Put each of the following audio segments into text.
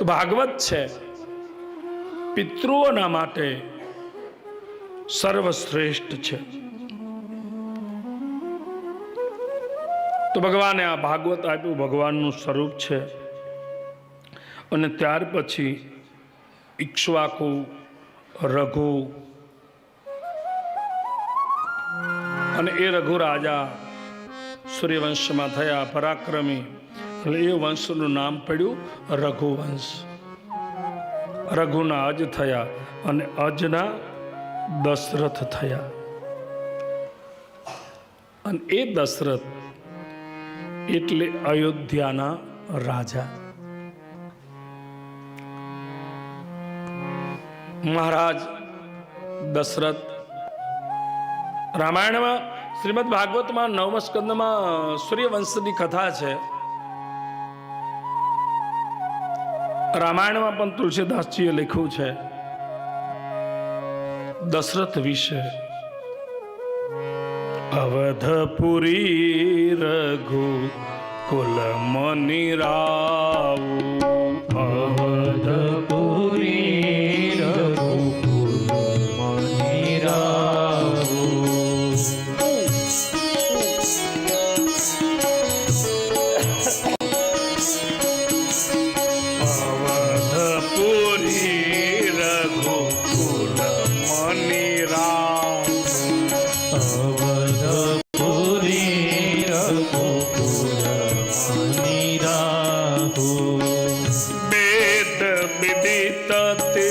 તો ભાગવત છે. પિતૃઓના માટે સર્વશ્રેષ્ઠ છે. તો ભગવાને આ ભાગવત આપ્યું, ભગવાનનું સ્વરૂપ છે. અને ત્યાર પછી ઈક્ષ્વાકુ, રઘુ અને એ રઘુ રાજા સૂર્યવંશમાં થયા, પરાક્રમી એટલે એ વંશનું નામ પડ્યું રઘુવંશ. રઘુના અજ થયા અને અજના દશરથ થયા. અને એ દશરથ એટલે અયોધ્યાના રાજા. મહારાજ દશરથ, રામાયણમાં શ્રીમદ ભાગવતમાં નવમ સ્કંદમાં સૂર્યવંશની કથા છે. રામાયણમાં પણ તુલસીદાસજીએ લખ્યું છે દશરથ વિશે અવધપુરી રઘુ કુલ મની અવધપુરી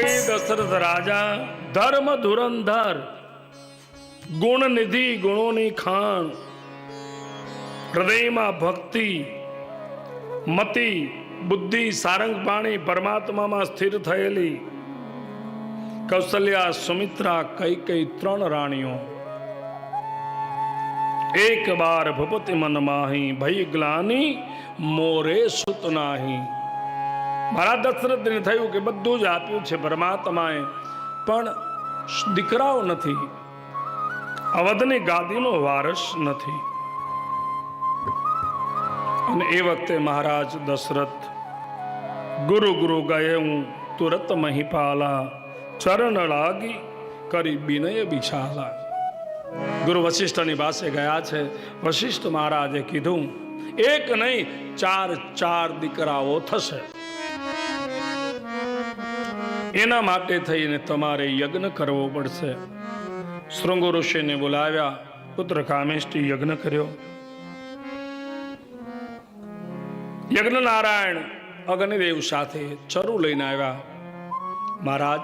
અયોધ્યા નગરી દશરથ રાજા ધર્મ ધુરંધર ગુણ નિધિ ગુણોની ખાણ હૃદયમાં ભક્તિ મતિ બુદ્ધિ સારંગ પાણી પરમાત્મામાં સ્થિર થયેલી કૌશલ્યા સુમિત્રા કઈ કઈ ત્રણ રાણીઓ એક બાર ભૂપતિ મન માહી ભય ગ્લાની મોરે સુત નાહી મારા દશરથને થયું કે બધું જ આપ્યું છે પરમાત્માએ. પણ દીકરાઓ નથી. અવધની ગાદીનો વારસ નથી. અને એ વખતે મહારાજ દશરથ, ગુરુ ગુરુ ગયે હું તુરત મહિપાલા ચરણ લાગી કરી બિનય બિછાલા. ગુરુ વશિષ્ઠની પાસે ગયા છે. વશિષ્ઠ મહારાજે કીધું, એક નહીં, ચાર ચાર દીકરાઓ થશે. એના માટે થઈને તમારે યજ્ઞ કરવો પડશે. શૃંગો ઋષિને બોલાવ્યા, પુત્ર કામેષ્ટી યજ્ઞ કર્યો. યજ્ઞ નારાયણ અગ્નિદેવ સાથે ચરુ લઈને આવ્યા. મહારાજ,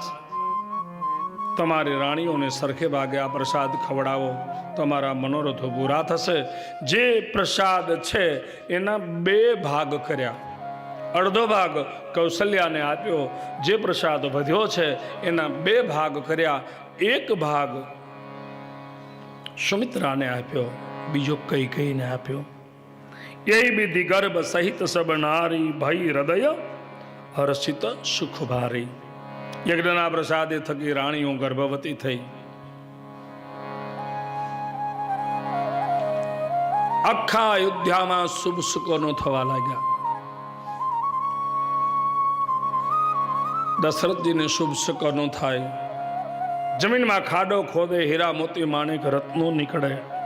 તમારી રાણીઓને સરખે ભાગે આ પ્રસાદ ખવડાવો. તમારા મનોરથો પૂરા થશે. જે પ્રસાદ છે એના બે ભાગ કર્યા. અડધો ભાગ કૌશલ્યાને આપ્યો. જે પ્રસાદ વધ્યો છે, એના બે ભાગ કર્યા. એક ભાગ સુમિત્રાને આપ્યો, બીજો કઈ કઈને આપ્યો. એ વિધિ ગર્ભ સહિત સબ નારી ભય હૃદય હર્ષિત સુખ ભારી યજ્ઞના પ્રસાદે થકી રાણીઓ ગર્ભવતી થઈ. આખા અયોધ્યામાં શુભ સુકોનો થવા લાગ્યા. દશરથજીને શુભ સુકોનો થાય. જમીનમાં ખાડો ખોદે હીરા મોતી માણેક રત્નો નીકળે.